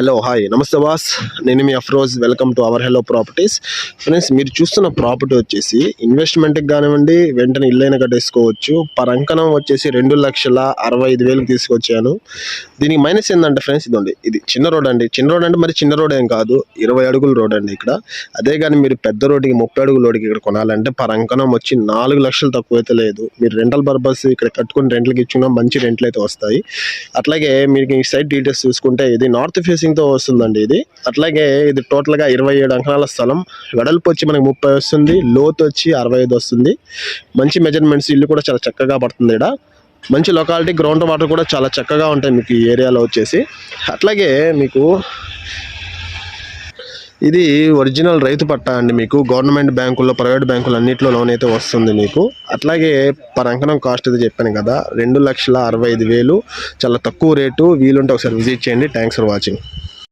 Hello hi నమస్తే boss నేను మీ Afroz welcome to our hello properties friends మీరు చూస్తున్న ప్రాపర్టీ వచ్చేసి ఇన్వెస్ట్మెంట్కి కానివ్వండి వెంటనే ఇల్లైన కట్టేసుకోవచ్చు. పరంకణం వచ్చేసి రెండు లక్షల అరవై ఐదు వేలకు తీసుకొచ్చాను. దీనికి మైనస్ ఏంటంటే ఫ్రెండ్స్ ఇదండి ఇది చిన్న రోడ్ అండి. చిన్న రోడ్ అంటే మరి చిన్న రోడ్ ఏం కాదు. ఇరవై అడుగుల రోడ్ అండి ఇక్కడ. అదే కానీ మీరు పెద్ద రోడ్డుకి ముప్పై అడుగుల రోడ్డుకి ఇక్కడ కొనాలంటే పరంకణం వచ్చి నాలుగు లక్షలు తక్కువ అయితే లేదు. మీరు రెంటల్ పర్పస్ ఇక్కడ కట్టుకుని రెంట్లకి ఇచ్చిన మంచి రెంట్లు అయితే వస్తాయి. అట్లాగే మీకు ఈ సైట్ డీటెయిల్స్ చూసుకుంటే ఇది నార్త్ ఫేసింగ్ తో వస్తుందండి ఇది. అట్లాగే ఇది టోటల్గా ఇరవై ఏడు అంకణాల స్థలం. వెడల్పు వచ్చి మనకి ముప్పై వస్తుంది. లోతు వచ్చి అరవై ఐదు వస్తుంది. మంచి మెజర్మెంట్స్ ఇల్లు కూడా చాలా చక్కగా పడుతుంది ఇక్కడ మంచి లొకాలిటీ గ్రౌండ్ వాటర్ కూడా చాలా చక్కగా ఉంటాయి మీకు ఈ ఏరియాలో వచ్చేసి. అట్లాగే మీకు ఇది ఒరిజినల్ రైతు పట్టా అండి మీకు. గవర్నమెంట్ బ్యాంకుల్లో ప్రైవేట్ బ్యాంకులు అన్నింటిలో లోన్ అయితే వస్తుంది మీకు. అట్లాగే పర్ అంకణం కాస్ట్ అయితే చెప్పాను కదా రెండు లక్షల అరవై ఐదు వేలు. చాలా తక్కువ రేటు. వీలుంటే ఒకసారి విజిట్ చేయండి. Thanks for watching